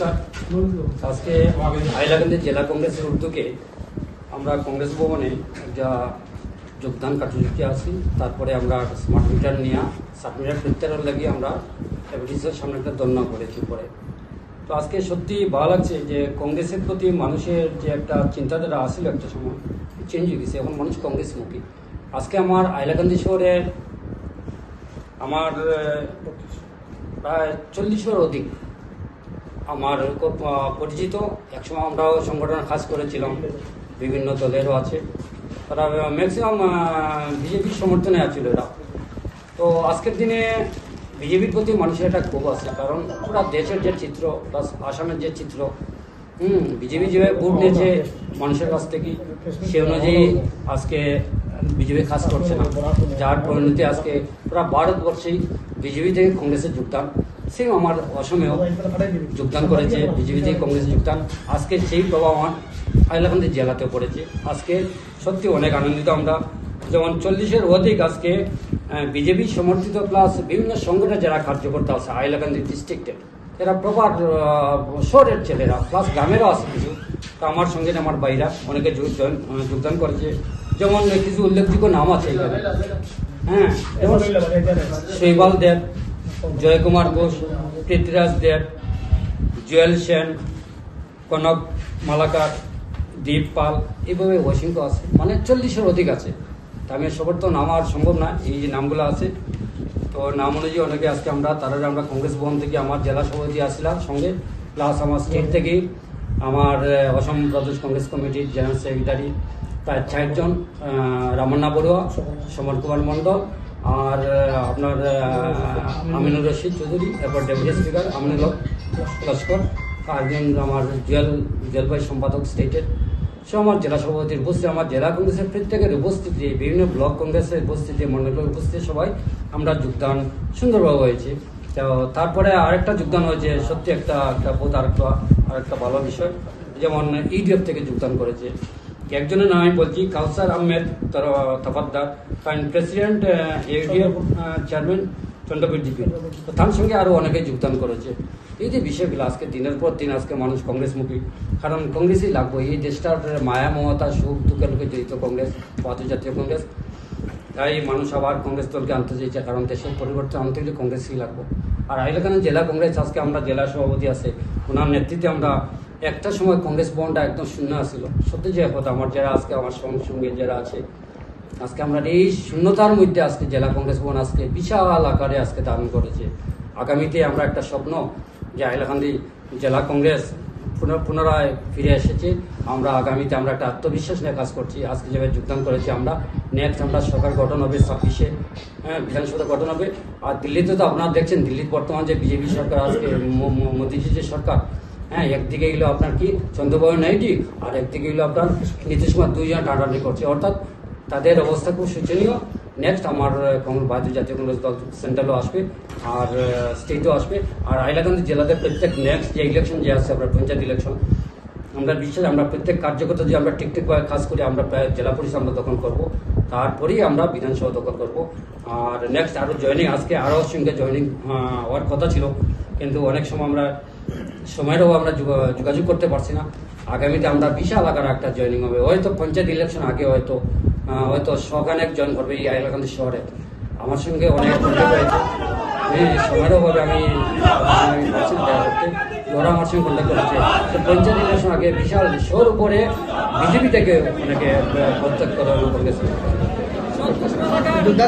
নমস্কার। আজকে হাইলাকান্দি জেলা কংগ্রেসের উদ্যোগে আমরা কংগ্রেস ভবনে যা যোগদান কার্যসূচি আছি, তারপরে আমরা স্মার্ট মিটার নিয়ে স্মার্ট মিটার প্রত্যাহার লাগিয়ে আমরা ব্রিটিশের সামনে একটা ধর্ণা করেছি পরে তো আজকে সত্যি ভালো লাগছে যে কংগ্রেসের প্রতি মানুষের যে একটা চিন্তাধারা আসছিল একটা সময় চেঞ্জ হয়ে গেছে। এখন মানুষ কংগ্রেসমুখী। আজকে আমার হাইলাকান্দি শহরের আমার প্রায় চল্লিশের অধিক আমার পরিচিত। একসময় আমরাও সংগঠন কাজ করেছিলাম। বিভিন্ন দলেরও আছে। তারা ম্যাক্সিমাম বিজেপির সমর্থনে আছিল এরা। তো আজকের দিনে বিজেপির প্রতি মানুষের একটা ক্ষোভ আছে। কারণ পুরা দেশের যে চিত্র, প্লাস আসামের যে চিত্র, হুম, বিজেপি যেভাবে ভোট নিয়েছে মানুষের কাছ থেকে, সে অনুযায়ী আজকে বিজেপি কাজ করছে না। যার পরিণতি আজকে পুরা ভারতবর্ষেই বিজেপি থেকে কংগ্রেসের যোগদান। সেম আমার অসমেও যোগদান করেছে বিজেপি থেকে কংগ্রেসে যোগদান। আজকে সেই প্রভাব আমার হাইলাকান্দি জেলাতেও পড়েছে। আজকে সত্যি অনেক আনন্দিত আমরা। যেমন চল্লিশের অধিক আজকে বিজেপি সমর্থিত প্লাস বিভিন্ন সংগঠনে যারা কার্যকর্তা আছে হাইলাকান্দি ডিস্ট্রিক্টে এরা প্রপার শহরের ছেলেরা প্লাস গ্রামেরও আছে কিছু। তা আমার সঙ্গে আমার বাইরা অনেকে যোগ- যোগদান করেছে। যেমন কিছু উল্লেখযোগ্য নাম আছে এখানে। হ্যাঁ যেমন শৈবাল দেব জয়কুমার ঘোষ, পৃথ্বীরাজ দেব, জুয়েল সেন, কনক মালাকার, দীপ পাল, এইভাবে অসংখ্য আছে। মানে চল্লিশের অধিক আছে। তা আমি সবার তো নাম আর সম্ভব না, এই যে নামগুলো আছে। তো নাম অনুযায়ী অনেকে আজকে আমরা, তারা আমরা কংগ্রেস ভবন থেকে আমার জেলা সভাপতি আসলাম সঙ্গে, প্লাস আমার স্টেট থেকে আমার অসম প্রদেশ কংগ্রেস কমিটির জেনারেল সেক্রেটারি, প্রায় চারজন রামান্না বড়ুয়া, সমর কুমার মণ্ডল আর আপনার আমিনুর রশিদ চৌধুরী, এরপর ডেপুটি স্পিকার আমিনুল লস্কর একজন আমার জুয়েল জলবায়ু সম্পাদক স্টেটের সে আমার জেলা সভাপতির উপস্থিতি, আমার জেলা কংগ্রেসের প্রত্যেকের উপস্থিতি, বিভিন্ন ব্লক কংগ্রেসের উপস্থিতি, মন্ডলের উপস্থিতি সবাই আমরা যোগদান সুন্দরভাবে হয়েছে। তো তারপরে আরেকটা যোগদান হয়েছে, সত্যি একটা একটা বোধ আরেকটা আরেকটা ভালো বিষয়, যেমন ইডিএফ থেকে যোগদান করেছে। একজনের নাম আমি বলছি, কাউসার আহমেদ তফাদ্দার কারণ president UDF chairman Chandrapur GP তো তার সঙ্গে আরও অনেকে যোগদান করেছে। এই যে বিষয়গুলো আজকে দিনের পর দিন আজকে মানুষ কংগ্রেসমুখী। কারণ কংগ্রেসই লাগবে। এই দেশটার মায়া, মমতা, সুখ, দুঃখের লোকে জড়িত কংগ্রেস ভারতীয় জাতীয় কংগ্রেস। তাই মানুষ আবার কংগ্রেস দলকে আনতে চাইছে। কারণ দেশের পরিবর্তন আনতে গেলে কংগ্রেসই লাগবে। আর হাইলাকান্দি জেলা কংগ্রেস, আজকে আমরা জেলা সভাপতি আছে। ওনার নেতৃত্বে আমরা একটা সময় কংগ্রেস ভবনটা একদম শূন্য ছিল সত্যি যে কথা, আমার যারা আজকে, আমার সঙ্গে যারা আছে, আজকে আমরা এই শূন্যতার মধ্যে আজকে জেলা কংগ্রেস ভবন আজকে বিশাল আকারে আজকে ধারণ করেছে। আগামীতে আমরা একটা স্বপ্ন যে হাইলাকান্দি জেলা কংগ্রেস পুনরায় ফিরে এসেছে। আমরা আগামীতে আমরা একটা আত্মবিশ্বাস নিয়ে কাজ করছি। আজকে যেভাবে যোগদান করেছি আমরা, নেক্সট আমরা সরকার গঠন হবে ছাব্বিশে হ্যাঁ বিধানসভা গঠন হবে। আর দিল্লিতে তো আপনারা দেখছেন, দিল্লির বর্তমান যে বিজেপি সরকার, আজকে মো- মো- যে সরকার হ্যাঁ একদিকে গেলো আপনার কি? চন্দ্রবাবু নাইডু আর একদিকে গেলো আপনার নীতিশ কুমার দুইজন টাটানি করছে। অর্থাৎ তাদের অবস্থা খুব শোচনীয়। নেক্সট আমার কংগ্রেস ভারতীয় জাতীয় কংগ্রেস দল সেন্ট্রালও আসবে আর স্টেটও আসবে। আর হাইলাকান্দি জেলাতে প্রত্যেক নেক্সট যে ইলেকশন যে আসছে আপনার পঞ্চায়েত ইলেকশন আমরা বিশ্বাস, আমরা প্রত্যেক কার্যকর্তা যে আমরা ঠিকঠাকভাবে কাজ করি, আমরা জেলা পরিষদ আমরা দখল করব। তারপরেই আমরা বিধানসভা দখল করব। আর নেক্সট আরও জয়েনিং আজকে আরও সঙ্গে জয়েনিং হওয়ার কথা ছিল। কিন্তু অনেক সময় আমরা, সময়েরও আমরা যোগা- যোগাযোগ করতে পারছি না। আগামীতে আমরা বিশাল আকার একটা জয়েনিং হবে। হয়তো পঞ্চায়েত ইলেকশন আগে হয়তো হয়তো সখানেক জয়েন করবে এই হাইলাকান্দি শহরে। আমার সঙ্গে অনেক কন্ট্যাক্ট হয়েছে হ্যাঁ আমি ওরা আমার সঙ্গে কন্ট্যাক্ট করেছে। তো পঞ্চায়েত ইলেকশন আগে বিশাল শোর উপরে বিজেপি থেকে অনেকে প্রত্যেক করা কংগ্রেস